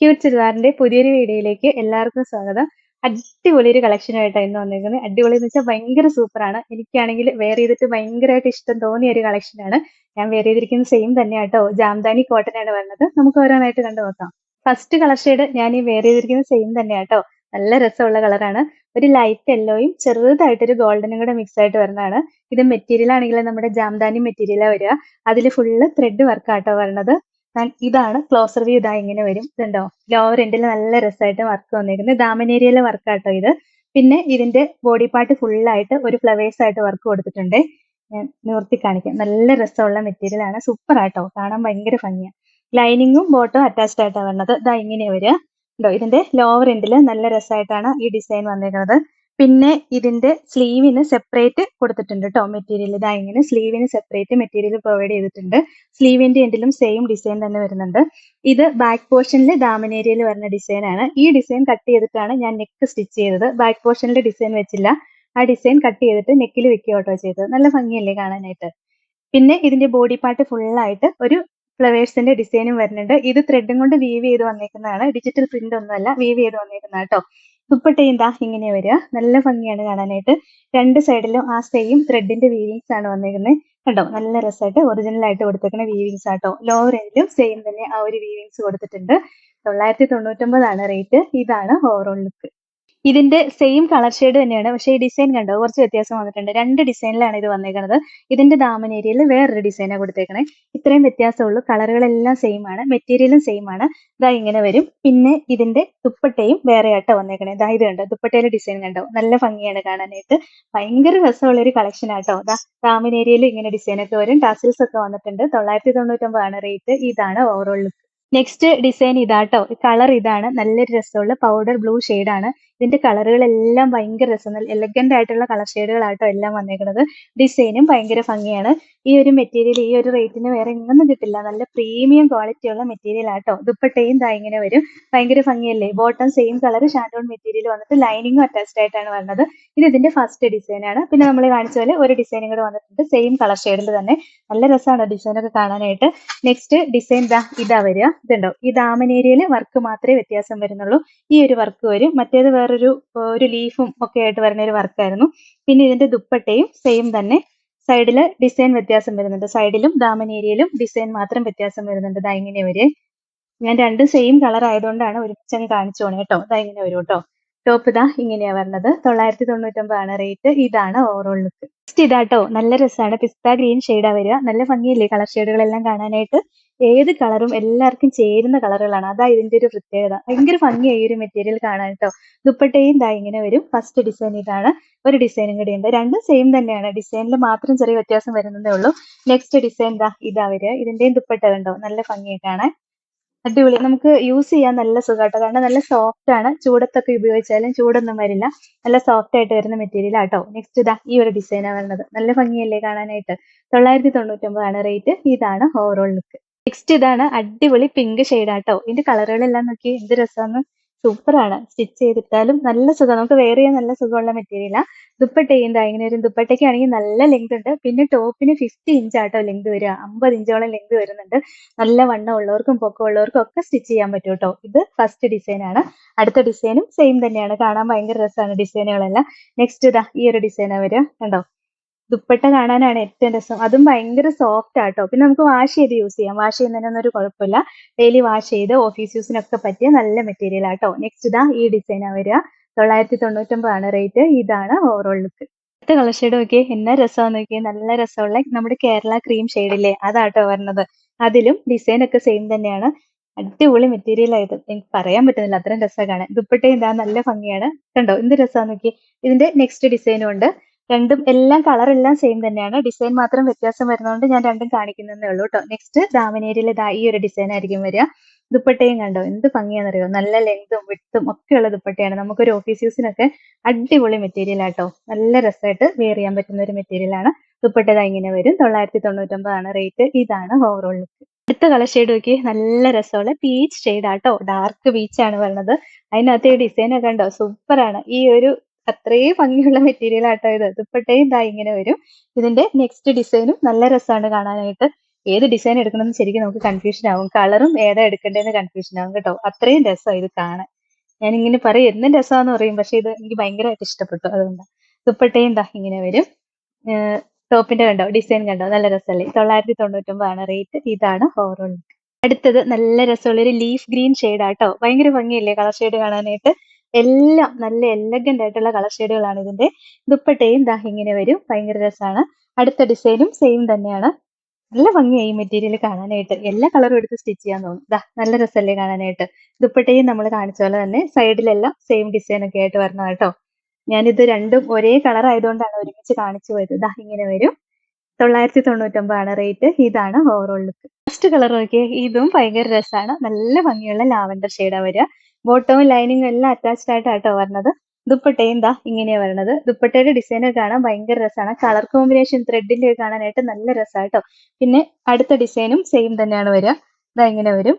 Cute ചുരിദാറിന്റെ പുതിയൊരു വീഡിയോയിലേക്ക് എല്ലാവർക്കും സ്വാഗതം. അടിപൊളി ഒരു കളക്ഷനായിട്ടാണ് ഇന്ന് വന്നിരിക്കുന്നത് അടിപൊളി എന്ന് വെച്ചാൽ ഭയങ്കര സൂപ്പറാണ് എനിക്കാണെങ്കിൽ വെയർ ചെയ്തിട്ട് ഭയങ്കരമായിട്ട് ഇഷ്ടം തോന്നിയ ഒരു കളക്ഷനാണ് ഞാൻ വെയർ ചെയ്തിരിക്കുന്ന സെയിം തന്നെ കേട്ടോ ജാംദാനി കോട്ടൺ ആണ് വരുന്നത് നമുക്ക് ഓരോന്നായിട്ട് കണ്ടു നോക്കാം. ഫസ്റ്റ് കളർ ഷെയ്ഡ് ഞാൻ ഈ വെയർ ചെയ്തിരിക്കുന്ന സെയിം തന്നെ കേട്ടോ നല്ല രസമുള്ള കളറാണ് ഒരു ലൈറ്റ് യെല്ലോയും ചെറുതായിട്ടൊരു ഗോൾഡനും കൂടെ മിക്സ് ആയിട്ട് വരുന്നതാണ്. ഇത് മെറ്റീരിയൽ ആണെങ്കിൽ നമ്മുടെ ജാംദാനി മെറ്റീരിയലാണ് വരിക. അതിൽ ഫുള്ള് ത്രെഡ് വർക്കാട്ടോ ഞാൻ ഇതാണ് ക്ലോസർ വ്യൂ ഇതാ ഇങ്ങനെ വരും. ഇതുണ്ടോ? ലോവർ എൻഡിൽ നല്ല രസമായിട്ട് വർക്ക് വന്നിരിക്കുന്നത് ദാമനേരിയയിലെ വർക്കാട്ടോ ഇത്. പിന്നെ ഇതിന്റെ ബോഡി പാർട്ട് ഫുള്ളായിട്ട് ഒരു ഫ്ലവേഴ്സ് ആയിട്ട് വർക്ക് കൊടുത്തിട്ടുണ്ട്. ഞാൻ നിവർത്തി കാണിക്കാം. നല്ല രസമുള്ള മെറ്റീരിയൽ ആണ്. സൂപ്പർ ആട്ടോ. കാണാൻ ഭയങ്കര ഭംഗിയാണ് ലൈനിങ്ങും ബോട്ടും അറ്റാച്ച്ഡ് ആയിട്ടാണ് വരുന്നത് ഇതാ ഇങ്ങനെ വരിക ഇതിന്റെ ലോവർ എൻഡിൽ നല്ല രസമായിട്ടാണ് ഈ ഡിസൈൻ വന്നിരിക്കുന്നത് പിന്നെ ഇതിന്റെ സ്ലീവിന് സെപ്പറേറ്റ് കൊടുത്തിട്ടുണ്ട് കേട്ടോ മെറ്റീരിയൽ ഇതാ ഇങ്ങനെ സ്ലീവിന് സെപ്പറേറ്റ് മെറ്റീരിയൽ പ്രൊവൈഡ് ചെയ്തിട്ടുണ്ട്. സ്ലീവിന്റെ എൻഡിലും സെയിം ഡിസൈൻ തന്നെ വരുന്നുണ്ട്. ഇത് ബാക്ക് പോർഷനിൽ ദാമനേരിയയിൽ വരുന്ന ഡിസൈൻ ആണ്. ഈ ഡിസൈൻ കട്ട് ചെയ്തിട്ടാണ് ഞാൻ നെക്ക് സ്റ്റിച്ച് ചെയ്തത്. ബാക്ക് പോർഷനിൽ ഡിസൈൻ വെച്ചില്ല. ആ ഡിസൈൻ കട്ട് ചെയ്തിട്ട് നെക്കിൽ വെക്കുക കേട്ടോ ചെയ്തത്. നല്ല ഭംഗിയല്ലേ കാണാനായിട്ട്. പിന്നെ ഇതിന്റെ ബോഡി പാർട്ട് ഫുള്ളായിട്ട് ഒരു ഫ്ലവേഴ്സിന്റെ ഡിസൈനും വരുന്നുണ്ട്. ഇത് ത്രെഡും കൊണ്ട് വീവ് ചെയ്ത് വന്നേക്കുന്നതാണ്. ഡിജിറ്റൽ പ്രിന്റ് ഒന്നുമല്ല വീവ് ചെയ്ത് വന്നേക്കുന്ന കേട്ടോ ദുപ്പട്ടയും എന്താ ഇങ്ങനെ വരിക. നല്ല ഭംഗിയാണ് കാണാനായിട്ട്. രണ്ട് സൈഡിലും ആ സെയിം ത്രെഡിന്റെ വീവിങ്സ് ആണ് വന്നിരിക്കുന്നത് കണ്ടോ? നല്ല രസമായിട്ട് ഒറിജിനൽ ആയിട്ട് കൊടുത്തേക്കുന്ന വീവിങ്സ് ആട്ടോ. ലോവർ എൻഡിലും സെയിം തന്നെ ആ ഒരു വീവിങ്സ് കൊടുത്തിട്ടുണ്ട്. തൊള്ളായിരത്തി തൊണ്ണൂറ്റൊമ്പതാണ് റേറ്റ് ഇതാണ് ഓവറോൾ ലുക്ക് ഇതിന്റെ സെയിം കളർ ഷെയ്ഡ് തന്നെയാണ്. പക്ഷേ ഈ ഡിസൈൻ കണ്ടോ? കുറച്ച് വ്യത്യാസം വന്നിട്ടുണ്ട്. രണ്ട് ഡിസൈനിലാണ് ഇത് വന്നേക്കുന്നത് ഇതിന്റെ ദാമനേരിയയിൽ വേറൊരു ഡിസൈനാണ് കൊടുത്തേക്കണേ. ഇത്രയും വ്യത്യാസമുള്ളൂ. കളറുകളെല്ലാം സെയിം ആണ്. മെറ്റീരിയലും സെയിം ആണ്. ഇതാ ഇങ്ങനെ വരും. പിന്നെ ഇതിന്റെ ദുപ്പട്ടയും വേറെ ആട്ടോ വന്നേക്കണേ. ഇതാ ഇത് കണ്ടോ? ദുപ്പട്ടയിലെ ഡിസൈൻ കണ്ടോ? നല്ല ഭംഗിയാണ് കാണാനായിട്ട്. ഭയങ്കര രസമുള്ള ഒരു കളക്ഷൻ ആട്ടോ ഇതാ ദാമനേരിയയിൽ ഇങ്ങനെ ഡിസൈൻ ഒക്കെ വരും. ടാസിൽസ് ഒക്കെ വന്നിട്ടുണ്ട്. തൊള്ളായിരത്തി ആണ് റേറ്റ് ഇതാണ് ഓവറോൾ ലുക്ക് നെക്സ്റ്റ് ഡിസൈൻ ഇതാട്ടോ. കളർ ഇതാണ്. നല്ലൊരു രസമുള്ള പൗഡർ ബ്ലൂ ആണ്. ഇതിന്റെ കളറുകളെല്ലാം ഭയങ്കര രസം. എലഗന്റ് ആയിട്ടുള്ള കളർ ഷെയ്ഡുകളാട്ടോ എല്ലാം വന്നേക്കുന്നത് ഡിസൈനും ഭയങ്കര ഭംഗിയാണ്. ഈ ഒരു മെറ്റീരിയൽ ഈ ഒരു റേറ്റിന് വേറെ എങ്ങൊന്നും കിട്ടില്ല. നല്ല പ്രീമിയം ക്വാളിറ്റി ഉള്ള മെറ്റീരിയൽ ആട്ടോ. ദുപ്പട്ടയും ദാ ഇങ്ങനെ വരും. ഭയങ്കര ഭംഗിയല്ലേ? ബോട്ടം സെയിം കളർ ഷാൻഡോൺ മെറ്റീരിയൽ വന്നിട്ട് ലൈനിങ്ങും അറ്റാച്ച്ഡ് ആയിട്ടാണ് വരുന്നത് ഇത് ഇതിന്റെ ഫസ്റ്റ് ഡിസൈൻ ആണ്. പിന്നെ നമ്മൾ കാണിച്ച പോലെ ഒരു ഡിസൈനും കൂടെ വന്നിട്ടുണ്ട്. സെയിം കളർ ഷെയ്ഡിൽ തന്നെ. നല്ല രസമാണ് ഡിസൈൻ ഒക്കെ കാണാനായിട്ട്. നെക്സ്റ്റ് ഡിസൈൻ ദാ ഇതാ വരിക. ഇതുണ്ടോ? ഈ ദാമനേരിയയിൽ വർക്ക് മാത്രമേ വ്യത്യാസം വരുന്നുള്ളൂ. ഈ ഒരു വർക്ക് വരും. മറ്റേത് വേറൊരു ഒരു ലീഫും ഒക്കെ ആയിട്ട് വരുന്ന ഒരു വർക്കായിരുന്നു പിന്നെ ഇതിന്റെ ദുപ്പട്ടയും സെയിം തന്നെ. സൈഡിൽ ഡിസൈൻ വ്യത്യാസം വരുന്നുണ്ട്. സൈഡിലും ദാമൻ ഏരിയയിലും ഡിസൈൻ മാത്രം വ്യത്യാസം വരുന്നുണ്ട്. ദാ ഇങ്ങനെ വരെ. ഞാൻ രണ്ടും സെയിം കളർ ആയതുകൊണ്ടാണ് ഒരുമിച്ച് അങ്ങ് കാണിച്ചു പോണേ കേട്ടോ ദാ ഇങ്ങനെ വരും കേട്ടോ ടോപ്പ് ഇതാ ഇങ്ങനെയാ വരണത്. തൊള്ളായിരത്തി തൊണ്ണൂറ്റൊമ്പതാണ് റേറ്റ് ഇതാണ് ഓവറോൾ ലുക്ക് നെക്സ്റ്റ് ഇതാട്ടോ. നല്ല രസമാണ് പിസ്ത ഗ്രീൻ ഷെയ്ഡാ വരിക. നല്ല ഭംഗിയല്ലേ കളർ ഷെയ്ഡുകളെല്ലാം കാണാനായിട്ട്? ഏത് കളറും എല്ലാവർക്കും ചേരുന്ന കളറുകളാണ് അതാ ഇതിന്റെ ഒരു പ്രത്യേകത. ഭയങ്കര ഭംഗിയായി ഒരു മെറ്റീരിയൽ കാണാൻ കേട്ടോ ദുപ്പട്ടയും ദാ ഇങ്ങനെ വരും. ഫസ്റ്റ് ഡിസൈൻ ഇതാണ്. ഒരു ഡിസൈനും കൂടി ഉണ്ട്. രണ്ടും സെയിം തന്നെയാണ്. ഡിസൈനിൽ മാത്രം ചെറിയ വ്യത്യാസം വരുന്നതേ ഉള്ളൂ. നെക്സ്റ്റ് ഡിസൈൻ ദാ ഇതാ വരിക. ഇതിന്റെയും ദുപ്പട്ട കണ്ടോ? നല്ല ഭംഗിയായി കാണാൻ. അടിപൊളി. നമുക്ക് യൂസ് ചെയ്യാൻ നല്ല സുഖമാട്ടോ കാരണം നല്ല സോഫ്റ്റ് ആണ്. ചൂടത്തൊക്കെ ഉപയോഗിച്ചാലും ചൂടൊന്നും വരില്ല. നല്ല സോഫ്റ്റ് ആയിട്ട് വരുന്ന മെറ്റീരിയൽ ആട്ടോ നെക്സ്റ്റ് ഇതാ ഈ ഒരു ഡിസൈനാണ് വരുന്നത്. നല്ല ഭംഗിയല്ലേ കാണാനായിട്ട്? തൊള്ളായിരത്തി തൊണ്ണൂറ്റൊമ്പതാണ് റേറ്റ് ഇതാണ് ഓവറോൾ ലുക്ക് നെക്സ്റ്റ് ഇതാണ് അടിപൊളി പിങ്ക് ഷെയ്ഡ് ആട്ടോ ഇതിന്റെ കളറുകളെല്ലാം നോക്കി എന്ത് രസമാണ് സൂപ്പർ ആണ് സ്റ്റിച്ച് ചെയ്തിട്ടാലും നല്ല സുഖം. നമുക്ക് വെയർ ചെയ്യാൻ നല്ല സുഖമുള്ള മെറ്റീരിയലാ ദുപ്പട്ടയും ചെയ്യുന്നത് ഇങ്ങനെ ഒരു ദുപ്പട്ടയ്ക്ക് ആണെങ്കിൽ നല്ല ലെങ്ത് ഉണ്ട്. പിന്നെ ടോപ്പിന് ഫിഫ്റ്റി ഇഞ്ച് ആട്ടോ ലെങ്ത് വരിക. അമ്പത് ഇഞ്ചോളം ലെങ്ത് വരുന്നുണ്ട്. നല്ല വണ്ണം ഉള്ളവർക്കും പൊക്കം ഉള്ളവർക്കും ഒക്കെ സ്റ്റിച്ച് ചെയ്യാൻ പറ്റും കേട്ടോ. ഇത് ഫസ്റ്റ് ഡിസൈൻ ആണ്. അടുത്ത ഡിസൈനും സെയിം തന്നെയാണ്. കാണാൻ ഭയങ്കര രസമാണ് ഡിസൈനുകളെല്ലാം നെക്സ്റ്റ് ഇതാ ഈ ഒരു ഡിസൈനാ വരിക. കണ്ടോ? ദുപ്പട്ട കാണാനാണ് ഏറ്റവും രസം. അതും ഭയങ്കര സോഫ്റ്റ് ആട്ടോ. പിന്നെ നമുക്ക് വാഷ് ചെയ്ത് യൂസ് ചെയ്യാം. വാഷ് ചെയ്യുന്നതിനൊന്നും ഒരു കുഴപ്പമില്ല. ഡെയിലി വാഷ് ചെയ്ത് ഓഫീസ് യൂസിനൊക്കെ പറ്റിയ നല്ല മെറ്റീരിയൽ ആട്ടോ. നെക്സ്റ്റ് ഇതാ ഈ ഡിസൈനാ വരിക. തൊള്ളായിരത്തി തൊണ്ണൂറ്റൊമ്പതാണ് റേറ്റ് ഇതാണ് ഓവറോൾ ലുക്ക് അടുത്ത കളർ ഷെയ്ഡ് നോക്കിയേ. എന്ന രസം നോക്കിയേ. നല്ല രസമുള്ള നമ്മുടെ കേരള ക്രീം ഷെയ്ഡില്ലേ അതാട്ടോ വരുന്നത് അതിലും ഡിസൈൻ ഒക്കെ സെയിം തന്നെയാണ്. അടിപൊളി മെറ്റീരിയൽ ആയത് എനിക്ക് പറയാൻ പറ്റുന്നില്ല. അത്രയും രസമാണ്. ദുപ്പട്ട എന്താ? നല്ല ഭംഗിയാണ്. കണ്ടോ? എന്ത് രസമാണെന്ന് നോക്കി ഇതിന്റെ നെക്സ്റ്റ് ഡിസൈനും ഉണ്ട്. രണ്ടും എല്ലാം കളർ എല്ലാം സെയിം തന്നെയാണ്. ഡിസൈൻ മാത്രം വ്യത്യാസം വരുന്നതുകൊണ്ട് ഞാൻ രണ്ടും കാണിക്കുന്നതേ ഉള്ളൂ കേട്ടോ നെക്സ്റ്റ് ദാമിനേരിയിൽ ഇതാ ഈ ഒരു ഡിസൈൻ ആയിരിക്കും വരിക. ദുപ്പട്ടയും കണ്ടോ? എന്ത് ഭംഗിയാണെന്നറിയോ നല്ല ലെങ്തും വിട്ടും ഒക്കെയുള്ള ദുപ്പട്ടയാണ്. നമുക്കൊരു ഓഫീസ് യൂസിനൊക്കെ അടിപൊളി മെറ്റീരിയൽ ആട്ടോ നല്ല രസമായിട്ട് വെയർ ചെയ്യാൻ പറ്റുന്ന ഒരു മെറ്റീരിയൽ ആണ്. ദുപ്പട്ട ഇങ്ങനെ വരും. തൊള്ളായിരത്തി തൊണ്ണൂറ്റൊമ്പതാണ് റേറ്റ് ഇതാണ് ഓവറോൾ ലുക്ക് അടുത്ത കളർ ഷെയ്ഡ് നോക്കി നല്ല രസമുള്ള പീച്ച് ഷെയ്ഡ് ആട്ടോ ഡാർക്ക് പീച്ച് ആണ് പറഞ്ഞത് അതിനകത്ത് ഈ ഡിസൈൻ ഒക്കെ ഉണ്ടോ സൂപ്പറാണ് ഈ ഒരു അത്രയും ഭംഗിയുള്ള മെറ്റീരിയൽ ആട്ടോ ഇത്. ദുപ്പട്ടയും ഇതാ ഇങ്ങനെ വരും. ഇതിന്റെ നെക്സ്റ്റ് ഡിസൈനും നല്ല രസമാണ് കാണാനായിട്ട്. ഏത് ഡിസൈൻ എടുക്കണമെന്ന് ശരിക്കും നമുക്ക് കൺഫ്യൂഷൻ ആവും. കളറും ഏതാ എടുക്കേണ്ടതെന്ന് കൺഫ്യൂഷൻ ആവും കേട്ടോ. അത്രയും രസമാണ് ഇത് കാണാൻ. ഞാൻ ഇങ്ങനെ പറയും എന്നും രസമാന്ന് പറയും. പക്ഷെ ഇത് എനിക്ക് ഭയങ്കരമായിട്ട് ഇഷ്ടപ്പെട്ടു അതുകൊണ്ടാണ് ദുപ്പട്ടയും ഇതാ ഇങ്ങനെ വരും. ടോപ്പിന്റെ കണ്ടോ? ഡിസൈൻ കണ്ടോ? നല്ല രസമല്ലേ? തൊള്ളായിരത്തി തൊണ്ണൂറ്റൊമ്പതാണ് റേറ്റ്. ഇതാണ് ഓവറോൾ അടുത്തത് നല്ല രസമുള്ള ഒരു ലീഫ് ഗ്രീൻ ഷെയ്ഡ് ആട്ടോ. ഭയങ്കര ഭംഗിയല്ലേ? കളർ ഷെയ്ഡ് കാണാനായിട്ട്. എല്ലാം നല്ല എലഗന്റ് ആയിട്ടുള്ള കളർ ഷെയ്ഡുകളാണ് ഇതിന്റെ. ദുപ്പട്ടയും ദാ ഇങ്ങനെ വരും. ഭയങ്കര രസമാണ് അടുത്ത ഡിസൈനും സെയിം തന്നെയാണ്. നല്ല ഭംഗിയായി മെറ്റീരിയൽ കാണാനായിട്ട്. എല്ലാ കളറും എടുത്ത് സ്റ്റിച്ച് ചെയ്യാൻ തോന്നും. ദാ നല്ല രസമല്ലേ കാണാനായിട്ട്. ദുപ്പട്ടയും നമ്മൾ കാണിച്ച പോലെ തന്നെ സൈഡിലെല്ലാം സെയിം ഡിസൈൻ ഒക്കെ ആയിട്ട് വരണം കേട്ടോ. ഞാനിത് രണ്ടും ഒരേ കളർ ആയതുകൊണ്ടാണ് ഒരുമിച്ച് കാണിച്ചു പോയത്. ദാ ഇങ്ങനെ വരും. തൊള്ളായിരത്തി തൊണ്ണൂറ്റൊമ്പതാണ് റേറ്റ് ഇതാണ് ഓവറോൾ ലുക്ക് ഫസ്റ്റ് കളർ നോക്കിയാൽ ഇതും ഭയങ്കര രസമാണ് നല്ല ഭംഗിയുള്ള ലാവൻഡർ ഷെയ്ഡാണ് വരിക. ബോട്ടവും ലൈനിങ്ങും എല്ലാം അറ്റാച്ച്ഡ് ആയിട്ടാട്ടോ വരുന്നത് ദുപ്പട്ടയും ദാ ഇങ്ങനെയാ വരണത്. ദുപ്പട്ടയുടെ ഒക്കെ കാണാൻ ഭയങ്കര രസമാണ് കളർ കോമ്പിനേഷൻ ത്രെഡിന്റെ കാണാനായിട്ട് നല്ല രസമായിട്ടോ പിന്നെ അടുത്ത ഡിസൈനും സെയിം തന്നെയാണ് വരിക. ഇതാ ഇങ്ങനെ വരും.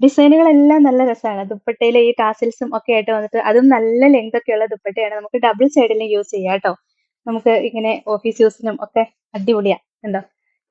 ഡിസൈനുകളെല്ലാം നല്ല രസമാണ് ദുപ്പട്ടയിലെ ഈ ടാസിൽസും ഒക്കെ ആയിട്ട് വന്നിട്ട് അതും നല്ല ലെങ്ത് ഒക്കെ ഉള്ള ദുപ്പട്ടയാണ്. നമുക്ക് ഡബിൾ സൈഡിലും യൂസ് ചെയ്യാം കേട്ടോ നമുക്ക് ഇങ്ങനെ ഓഫീസ് യൂസിനും ഒക്കെ അടിപൊളിയാ. ഉണ്ടോ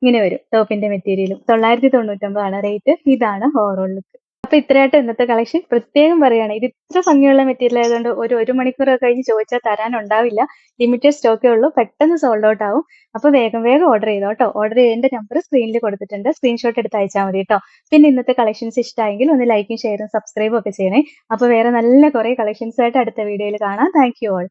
ഇങ്ങനെ വരും. ടോപ്പിന്റെ മെറ്റീരിയലും തൊള്ളായിരത്തി തൊണ്ണൂറ്റൊമ്പതാണ് റേറ്റ് ഇതാണ് ഓവറോൾ ലുക്ക് അപ്പൊ ഇത്രയായിട്ട് ഇന്നത്തെ കളക്ഷൻ പ്രത്യേകം പറയുകയാണ് ഇത് ഇത്ര ഭംഗിയുള്ള മെറ്റീരിയൽ ആയതുകൊണ്ട് ഒരു ഒരു മണിക്കൂർ കഴിഞ്ഞ് ചോദിച്ചാൽ തരാനുണ്ടാവില്ല. ലിമിറ്റഡ് സ്റ്റോക്കേ ഉള്ളൂ പെട്ടെന്ന് സോൾഡ് ഔട്ട് ആവും. അപ്പൊ വേഗം വേഗം ഓർഡർ ചെയ്തോ കേട്ടോ ഓർഡർ ചെയ്തതിന്റെ നമ്പർ സ്ക്രീനിൽ കൊടുത്തിട്ടുണ്ട്. സ്ക്രീൻഷോട്ട് എടുത്ത് അയച്ചാൽ മതി കേട്ടോ പിന്നെ ഇന്നത്തെ കളക്ഷൻസ് ഇഷ്ടമായെങ്കിൽ ഒന്ന് ലൈക്കും ഷെയറും സബ്സ്ക്രൈബും ഒക്കെ ചെയ്യണേ. അപ്പൊ വേറെ നല്ല കുറെ കളക്ഷൻസ് ആയിട്ട് അടുത്ത വീഡിയോയിൽ കാണാം. Thank you all